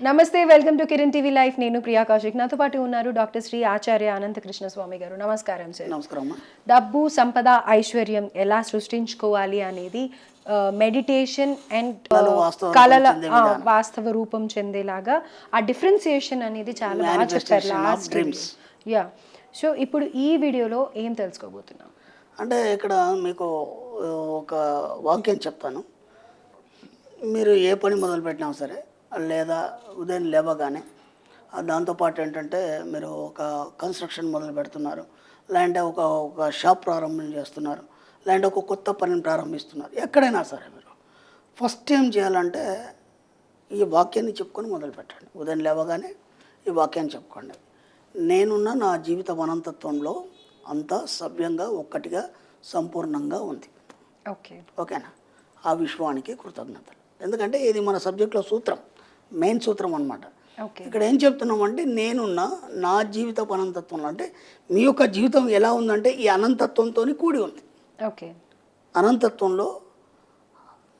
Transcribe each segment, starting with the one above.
నమస్తే welcome to Kiran TV life. నేను ప్రియా కౌశిక్. నాతో పాటు ఉన్నారు డాక్టర్ శ్రీ ఆచార్య అనంత కృష్ణ స్వామి గారు. నమస్కారం సార్. నమస్కారం డబ్బు సంపద ఐశ్వర్యం ఎలా సృష్టించుకోవాలి అనేది మెడిటేషన్ అండ్ కళలు వాస్తవ రూపం చెందేలాగా ఆ డిఫరెన్సియేషన్ అనేది చాలా బాగా చెప్పారు లాస్ట్. యా సో ఇప్పుడు ఈ వీడియోలో ఏం తెలుసుకోబోతున్నాం? అంటే ఇక్కడ మీకు ఒక వాక్యం చెప్తాను. మీరు ఏ పని మొదలుపెట్టినా సరే లేదా ఉదయం లేవగానే దాంతోపాటు ఏంటంటే మీరు ఒక కన్స్ట్రక్షన్ మొదలు పెడుతున్నారు. లేదంటే ఒక ఒక షాప్ ప్రారంభం చేస్తున్నారు. లేదంటే ఒక కొత్త పనిని ప్రారంభిస్తున్నారు. ఎక్కడైనా సరే మీరు ఫస్ట్ ఏం చేయాలంటే ఈ వాక్యాన్ని చెప్పుకొని మొదలు పెట్టండి. ఉదయం లేవగానే ఈ వాక్యాన్ని చెప్పుకోండి. నేనున్న నా జీవిత అనంతత్వంలో అంతా సవ్యంగా ఒక్కటిగా సంపూర్ణంగా ఉంది. ఓకే. ఓకేనా? ఆ విశ్వానికి కృతజ్ఞతలు. ఎందుకంటే ఇది మన సబ్జెక్ట్లో సూత్రం. మెయిన్ సూత్రం అన్నమాట. ఓకే. ఇక్కడ ఏం చెప్తున్నామంటే నేనున్న నా జీవిత అనంతత్వంలో అంటే మీ యొక్క జీవితం ఎలా ఉందంటే ఈ అనంతత్వంతో కూడి ఉంది. ఓకే. అనంతత్వంలో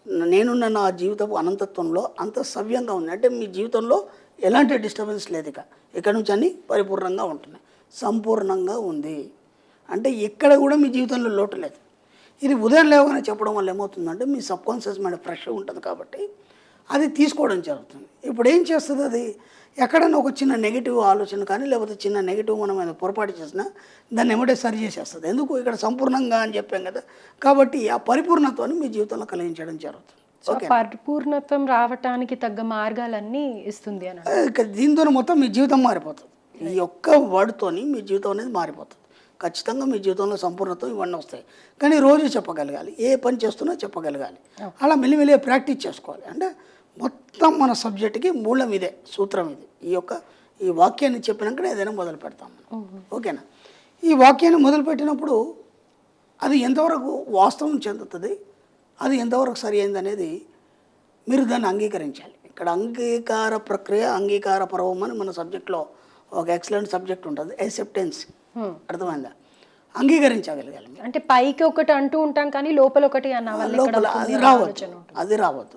నేనున్న నా జీవితపు అనంతత్వంలో అంత సవ్యంగా ఉంది. అంటే మీ జీవితంలో ఎలాంటి డిస్టర్బెన్స్ లేదు ఇక. ఇక్కడ నుంచి అన్ని పరిపూర్ణంగా ఉంటున్నాయి. సంపూర్ణంగా ఉంది. అంటే ఎక్కడ కూడా మీ జీవితంలో లోటు లేదు. ఇది ఉదయం లేవగానే చెప్పడం వల్ల ఏమవుతుందంటే మీ సబ్ కాన్షియస్ మైండ్ ఫ్రెష్ ఉంటుంది కాబట్టి అది తీసుకోవడం జరుగుతుంది. ఇప్పుడు ఏం చేస్తుంది అది? ఎక్కడైనా ఒక చిన్న నెగిటివ్ ఆలోచన కానీ లేకపోతే చిన్న నెగిటివ్ మనం ఏదో పొరపాటు చేసినా దాన్ని ఎమ్మటే సరి చేసేస్తుంది. ఎందుకు? ఇక్కడ సంపూర్ణంగా అని చెప్పాం కదా. కాబట్టి ఆ పరిపూర్ణత్వాన్ని మీ జీవితంలో కలిగించడం జరుగుతుంది. పరిపూర్ణత్వం రావటానికి తగ్గ మార్గాలన్నీ ఇస్తుంది అని దీంతో మొత్తం మీ జీవితం మారిపోతుంది. ఈ ఒక్క వర్డ్తోని మీ జీవితం అనేది మారిపోతుంది. ఖచ్చితంగా మీ జీవితంలో సంపూర్ణత్వం ఇవన్నీ వస్తాయి. కానీ రోజు చెప్పగలగాలి. ఏ పని చేస్తున్నా చెప్పగలగాలి. అలా మెల్లిమెల్లిగా ప్రాక్టీస్ చేసుకోవాలి. అంటే మొత్తం మన సబ్జెక్ట్కి మూలం ఇదే సూత్రం ఇది. ఈ యొక్క ఈ వాక్యాన్ని చెప్పినాకనే ఏదైనా మొదలు పెడతాం మనం. ఓకేనా? ఈ వాక్యాన్ని మొదలు పెట్టినప్పుడు అది ఎంతవరకు వాస్తవం చెందుతుంది అది ఎంతవరకు సరి అయింది అనేది మీరు దాన్ని అంగీకరించాలి. ఇక్కడ అంగీకార ప్రక్రియ అంగీకార పర్వం అని మన సబ్జెక్ట్లో ఒక ఎక్సలెంట్ సబ్జెక్ట్ ఉంటుంది ఎసెప్టెన్స్ అర్థమైందా? అంగీకరించగలగాలి. అంటే పైకి ఒకటి అంటూ ఉంటాం కానీ లోపల ఒకటి లోపల అది ఉంటుంది అది రావద్దు.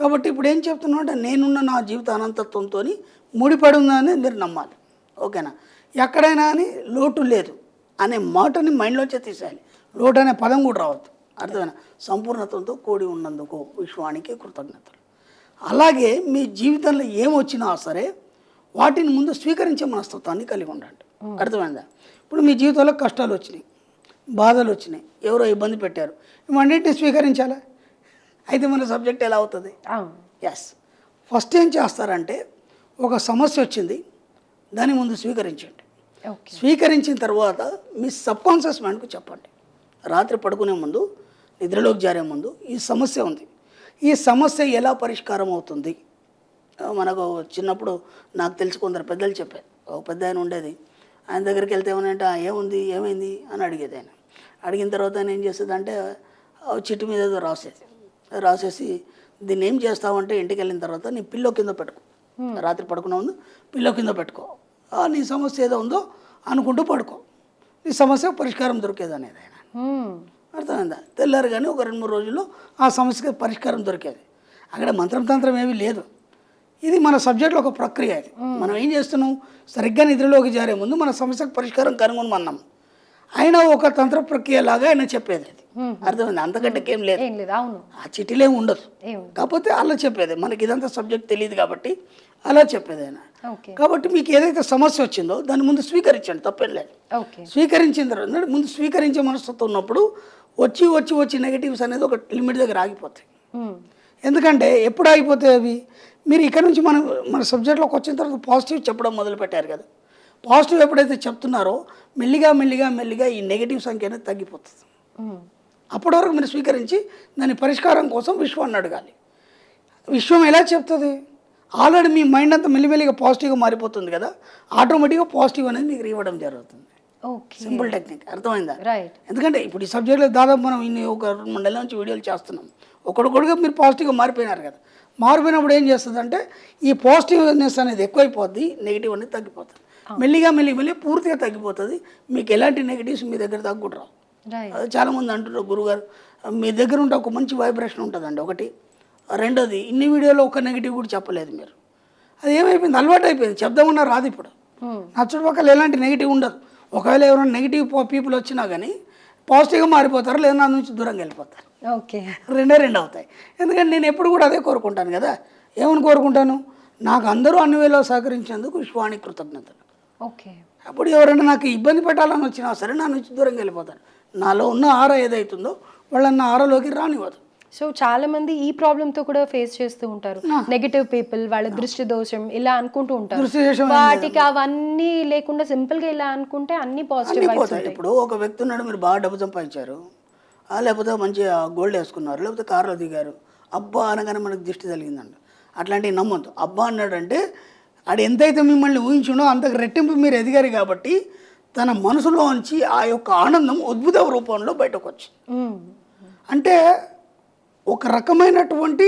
కాబట్టి ఇప్పుడు ఏం చెప్తున్నా అంటే నేనున్న నా జీవిత అనంతత్వంతో ముడిపడి ఉందని మీరు నమ్మాలి. ఓకేనా? ఎక్కడైనా అని లోటు లేదు అనే మాటని మైండ్లోంచే తీసేయాలి లోటు అనే పదం కూడా రావద్దు. అర్థమైనా సంపూర్ణత్వంతో కూడి ఉన్నందుకు విశ్వానికి కృతజ్ఞతలు. అలాగే మీ జీవితంలో ఏమొచ్చినా సరే వాటిని ముందు స్వీకరించే మనస్తత్వాన్ని కలిగి ఉండండి. అర్థమైందా? ఇప్పుడు మీ జీవితంలో కష్టాలు వచ్చినాయి బాధలు వచ్చినాయి. ఎవరో ఇబ్బంది పెట్టారు. ఇవన్నింటినీ స్వీకరించాలా? అయితే మన సబ్జెక్ట్ ఎలా అవుతుంది? ఎస్ ఫస్ట్ ఏం చేస్తారంటే ఒక సమస్య వచ్చింది దాన్ని ముందు స్వీకరించండి. స్వీకరించిన తర్వాత మీ సబ్ కాన్షియస్ మైండ్కు చెప్పండి. రాత్రి పడుకునే ముందు నిద్రలోకి జారే ముందు ఈ సమస్య ఉంది. ఈ సమస్య ఎలా పరిష్కారం అవుతుంది? మనకు చిన్నప్పుడు నాకు తెలిసి కొందరు పెద్దలు చెప్పారు. ఒక పెద్ద ఆయన ఉండేది. ఆయన దగ్గరికి వెళ్తే ఏమనంటే "ఆ, ఏముంది? ఏమైంది? అని అడిగేది ఆయన. అడిగిన తర్వాత ఆయన ఏం చేసేది అంటే చిట్టు మీద ఏదో రాసేది. రాసేసి దీన్ని ఏం చేస్తావంటే ఇంటికి వెళ్ళిన తర్వాత నీ పిల్లో కింద పెట్టుకో. రాత్రి పడుకునే ముందు పిల్లో కింద పెట్టుకో. నీ సమస్య ఏదో ఉందో అనుకుంటూ పడుకో. నీ సమస్య పరిష్కారం దొరికేది అనేది ఆయన. అర్థమైందా? తెల్లారు కానీ ఒక రెండు మూడు రోజుల్లో ఆ సమస్యకి పరిష్కారం దొరికేది. అక్కడ మంత్రం తంత్రం ఏమీ లేదు. ఇది మన సబ్జెక్ట్లో ఒక ప్రక్రియ ఇది. మనం ఏం చేస్తున్నాం? సరిగ్గా నిద్రలోకి జారే ముందు మన సమస్యకు పరిష్కారం కనుగొనమన్నాం. అయినా ఒక తంత్ర ప్రక్రియ లాగా ఆయన చెప్పేది అది. అర్థమైంది? అంతకంటే ఏం లేదు. ఆ చిట్టిలో ఏమి ఉండదు. కాకపోతే అలా చెప్పేది. మనకి ఇదంతా సబ్జెక్ట్ తెలియదు కాబట్టి అలా చెప్పేది ఆయన. కాబట్టి మీకు ఏదైతే సమస్య వచ్చిందో దాన్ని ముందు స్వీకరించండి తప్పేం లేదు. స్వీకరించిన తర్వాత ముందు స్వీకరించే మనస్తత్వం ఉన్నప్పుడు వచ్చి వచ్చి వచ్చి నెగిటివ్స్ అనేది ఒక లిమిట్ దగ్గర ఆగిపోతాయి. ఎందుకంటే ఎప్పుడు ఆగిపోతాయి అవి? మీరు ఇక్కడ నుంచి మనం మన సబ్జెక్ట్లోకి వచ్చిన తర్వాత పాజిటివ్ చెప్పడం మొదలు పెట్టారు కదా. పాజిటివ్ ఎప్పుడైతే చెప్తున్నారో మెల్లిగా మెల్లిగా మెల్లిగా ఈ నెగిటివ్ సంఖ్య అనేది తగ్గిపోతుంది. అప్పటి వరకు మీరు స్వీకరించి దాని పరిష్కారం కోసం విశ్వాన్ని అడగాలి. విశ్వం ఎలా చెప్తుంది? ఆల్రెడీ మీ మైండ్ అంతా మెల్లిమెల్లిగా పాజిటివ్గా మారిపోతుంది కదా. ఆటోమేటిక్గా పాజిటివ్ అనేది మీకు ఇవ్వడం జరుగుతుంది. ఓకే. Simple technique. అర్థమైందా? రైట్. ఎందుకంటే ఇప్పుడు ఈ సబ్జెక్ట్లో దాదాపు మనం ఇన్ని ఒక రెండు మూడు నెలల నుంచి వీడియోలు చేస్తున్నాం. ఒకడొకడుగా మీరు పాజిటివ్గా మారిపోయినారు కదా. మారిపోయినప్పుడు ఏం చేస్తుంది అంటే ఈ పాజిటివ్నెస్ అనేది ఎక్కువైపోద్ది నెగిటివ్ అనేది తగ్గిపోతుంది. మెల్లిగా మెల్లి మెల్లి పూర్తిగా తగ్గిపోతుంది. మీకు ఎలాంటి నెగిటివ్స్ మీ దగ్గర రైట్ అది చాలామంది అంటున్నారు గురుగారు మీ దగ్గర ఉంటే ఒక మంచి వైబ్రేషన్ ఉంటుందండి ఒకటి. రెండోది ఇన్ని వీడియోలో ఒక నెగిటివ్ కూడా చెప్పలేదు మీరు. అది ఏమైపోయింది? అలవాటు అయిపోయింది. చెప్దామన్నా రాదు ఇప్పుడు. నా చుట్టుపక్కల ఎలాంటి నెగిటివ్ ఉండదు. ఒకవేళ ఎవరైనా నెగిటివ్ పీపుల్ వచ్చినా కానీ పాజిటివ్గా మారిపోతారు? లేదా నా నుంచి దూరంగా వెళ్ళిపోతారు? ఓకే. రెండే రెండు అవుతాయి. ఎందుకంటే నేను ఎప్పుడు కూడా అదే కోరుకుంటాను కదా. ఏమని కోరుకుంటాను? నాకు అందరూ అన్ని వేళ సహకరించేందుకు విశ్వానికి కృతజ్ఞతలు. ఓకే. అప్పుడు ఎవరైనా నాకు ఇబ్బంది పెట్టాలని వచ్చినా సరే నా నుంచి దూరంగా వెళ్ళిపోతారు. నాలో ఉన్న ఆర ఏదైతుందో వాళ్ళని నా ఆరలోకి రానివ్వదు. సో చాలా మంది ఈ ప్రాబ్లమ్తో కూడా ఫేస్ చేస్తూ ఉంటారు. నెగటివ్ పీపుల్ వాళ్ళ దృష్టి దోషం ఇలా అనుకుంటూ ఉంటారు. వాటికి అవన్నీ లేకుండా సింపుల్గా ఇలా అనుకుంటే అన్ని పాజిటివ్ ఇప్పుడు ఒక వ్యక్తి ఉన్నాడు మీరు బాగా డబ్బు సంపాదించారు. లేకపోతే మంచిగా గోల్డ్ వేసుకున్నారు లేకపోతే కారులో దిగారు. అబ్బా అనగానే మనకు దిష్టి తగిలిందండి అట్లాంటివి నమ్మొద్దు. అబ్బా అన్నాడంటే ఆడు ఎంతైతే మిమ్మల్ని ఊహించుండో అంతకు రెట్టింపు మీరు ఎదిగారు కాబట్టి తన మనసులోంచి ఆ యొక్క ఆనందం అద్భుత రూపంలో బయటకు వచ్చింది అంటే ఒక రకమైనటువంటి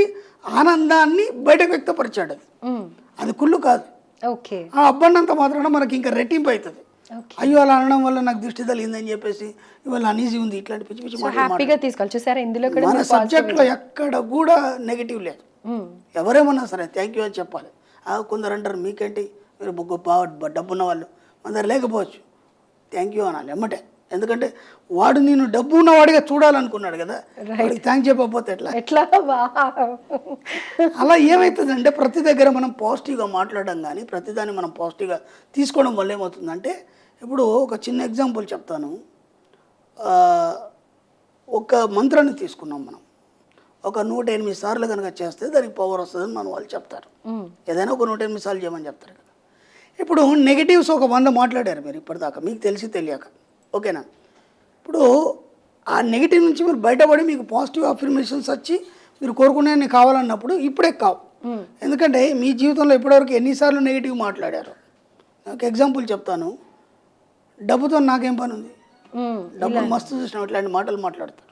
ఆనందాన్ని బయటకు వ్యక్తపరిచాడు అది. అది కుళ్ళు కాదు. ఓకే. ఆ అబ్బన్నంత మాత్రాన మనకి ఇంకా రెట్టింపు అవుతుంది. అయ్యో అలా అనడం వల్ల నాకు దృష్టి తగిలిందని చెప్పేసి ఇవాళ అనీజీ ఉంది ఇట్లాంటి పిచ్చి పిచ్చి హ్యాపీగా తీసుకోవాలి చూసారా ఇందులో కూడా మన సబ్జెక్ట్లో ఎక్కడ కూడా నెగిటివ్ లేదు. మ్మ్. ఎవరేమన్నా సరే థ్యాంక్ యూ అని చెప్పాలి. ఆ, కొందరు అంటారు మీకేంటి? మీరు గొప్ప డబ్బు ఉన్న వాళ్ళు దగ్గర లేకపోవచ్చు. థ్యాంక్ యూ అనాలి ఎమ్మటే. ఎందుకంటే వాడు నేను డబ్బు ఉన్నవాడిగా చూడాలనుకున్నాడు కదా వాడికి థ్యాంక్ చెప్పకపోతే ఎట్లా? ఎట్లా? అలా ఏమవుతుందంటే ప్రతి దగ్గర మనం పాజిటివ్గా మాట్లాడడం కానీ ప్రతిదాన్ని మనం పాజిటివ్గా తీసుకోవడం వల్ల ఏమవుతుందంటే ఇప్పుడు ఒక చిన్న ఎగ్జాంపుల్ చెప్తాను. ఒక మంత్రాన్ని తీసుకున్నాం మనం. ఒక నూట ఎనిమిది సార్లు కనుక చేస్తే దానికి పవర్ వస్తుందని మన వాళ్ళు చెప్తారు. ఏదైనా ఒక నూట ఎనిమిది సార్లు చేయమని చెప్తారు కదా. ఇప్పుడు నెగిటివ్స్ ఒక వంద మాట్లాడారు మీరు ఇప్పటిదాకా. మీకు తెలిసి తెలియక. ఓకేనా? ఇప్పుడు ఆ నెగిటివ్ నుంచి మీరు బయటపడి మీకు పాజిటివ్ అఫర్మేషన్స్ వచ్చి మీరు కోరుకునే కావాలన్నప్పుడు ఇప్పుడే కావు. ఎందుకంటే మీ జీవితంలో ఇప్పటివరకు ఎన్నిసార్లు నెగిటివ్ మాట్లాడారు? నాకు ఎగ్జాంపుల్ చెప్తాను. డబ్బుతో నాకేం పని ఉంది మ్మ్. డబ్బులు మస్తు చూసిన ఇట్లాంటి మాటలు మాట్లాడతారు.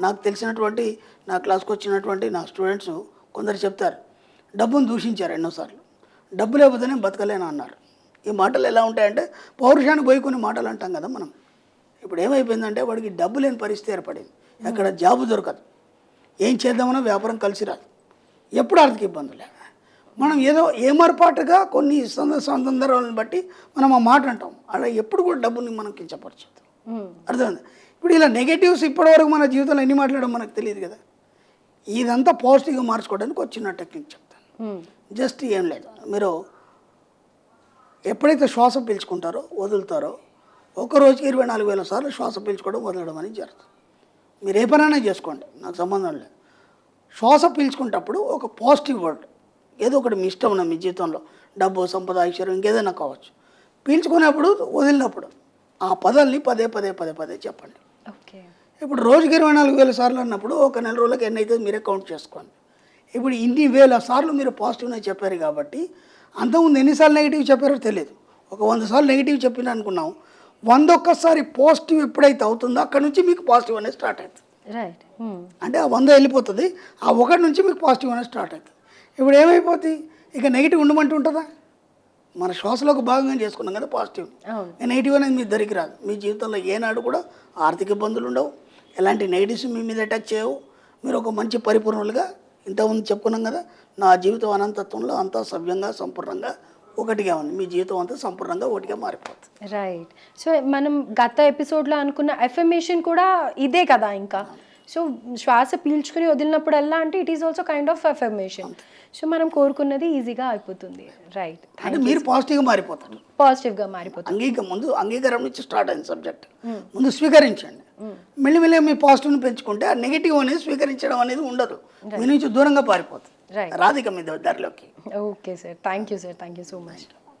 నాకు తెలిసినటువంటి నా క్లాస్కి వచ్చినటువంటి నా స్టూడెంట్స్ కొందరు చెప్తారు డబ్బును దూషించారు ఎన్నోసార్లు. డబ్బు లేకపోతే నేను బతకలేను? అన్నారు. ఈ మాటలు ఎలా ఉంటాయంటే పౌరుషానికి పోయి కొన్ని మాటలు అంటాం కదా మనం. ఇప్పుడు ఏమైపోయిందంటే వాడికి డబ్బు లేని పరిస్థితి ఏర్పడింది. ఎక్కడ జాబు దొరకదు. ఏం చేద్దామన్నా వ్యాపారం కలిసి రాదు. ఎప్పుడు ఆర్థిక ఇబ్బందులే. మనం ఏదో ఏమరపాటుగా కొన్ని సంద సందర్భాలను బట్టి మనం ఆ మాట అంటాం. అలా ఎప్పుడు కూడా డబ్బుని మనం కించపరచదు. అర్థమైంది? ఇప్పుడు ఇలా నెగటివ్స్ ఇప్పటివరకు మన జీవితంలో ఎన్ని మాట్లాడడం మనకు తెలియదు కదా. ఇదంతా పాజిటివ్గా మార్చుకోవడానికి ఒక చిన్న టెక్నిక్ చెప్తాను. జస్ట్ ఏం లేదు. మీరు ఎప్పుడైతే శ్వాస పీల్చుకుంటారో వదులుతారో ఒక రోజుకి ఇరవై నాలుగు వేల సార్లు శ్వాస పీల్చుకోవడం వదలడం అనేది జరుగుతుంది. మీరు ఏ పనైనా చేసుకోండి. నాకు సంబంధం లేదు. శ్వాస పీల్చుకునేటప్పుడు ఒక పాజిటివ్ వర్డ్. ఏదో ఒకటి మీ ఇష్టం ఉన్న మీ జీవితంలో. డబ్బు సంపద ఐశ్వర్యం ఇంకేదైనా కావచ్చు. పీల్చుకునేప్పుడు వదిలినప్పుడు. ఆ పదాల్ని పదే పదే పదే పదే చెప్పండి. ఇప్పుడు రోజుకి ఇరవై నాలుగు వేల సార్లు అన్నప్పుడు ఒక నెల రోజులకి ఎన్ని అవుతుంది మీరే కౌంట్ చేసుకోండి. ఇప్పుడు ఇన్ని వేల సార్లు మీరు పాజిటివ్నే చెప్పారు కాబట్టి అంతకుముందు ఎన్నిసార్లు నెగిటివ్ చెప్పారో తెలియదు. ఒక వంద సార్లు నెగిటివ్ చెప్పిన అనుకున్నాం. వంద ఒక్కసారి పాజిటివ్ ఎప్పుడైతే అవుతుందో అక్కడ నుంచి మీకు పాజిటివ్ అనేది స్టార్ట్ అవుతుంది. మ్మ్. అంటే ఆ వంద వెళ్ళిపోతుంది. ఆ ఒకటి నుంచి మీకు పాజిటివ్ అనేది స్టార్ట్ అవుతుంది. ఇప్పుడు ఏమైపోతుంది ఇక నెగిటివ్ ఉండమంటూ ఉంటుందా? మన శ్వాసలోకి భాగంగా చేసుకున్నాం కదా పాజిటివ్ నెగిటివ్ అనేది మీ దరికి రాదు. మీ జీవితంలో ఏనాడు కూడా ఆర్థిక ఇబ్బందులు ఉండవు. ఎలాంటి నెగిటివ్స్ మీ మీద అటాక్ చేయవు. మీరు ఒక మంచి పరిపూర్ణులుగా ఇంతకుముందు చెప్పుకున్నాం కదా నా జీవితం అనంతత్వంలో అంతా సవ్యంగా సంపూర్ణంగా ఒకటిగా ఉంది. మీ జీవితం అంతా సంపూర్ణంగా ఒకటిగా మారిపోతుంది. రైట్ సో మనం గత ఎపిసోడ్లో అనుకున్న ఎఫర్మేషన్ కూడా ఇదే కదా ఇంకా. సో శ్వాస పీల్చుకుని వదిలినప్పుడల్లా అంటే it is also kind of affirmation so మనం కోరుకున్నది ఈజీగా అయిపోతుంది. రైట్ అంటే మీరు పాజిటివ్గా మారిపోతారు. పాజిటివ్గా మారిపోతుంది. అంగీక ముందు అంగీకారం నుంచి స్టార్ట్ అయింది సబ్జెక్ట్ ముందు స్వీకరించండి. మెల్లిమెల్లిగా మీ పాజిటివ్ని పెంచుకుంటే ఆ నెగిటివ్ అనేది స్వీకరించడం అనేది ఉండదు. మీ నుంచి దూరంగా పారిపోతుంది. రాధిక మీ దారిలోకి. Okay sir thank you sir thank you so much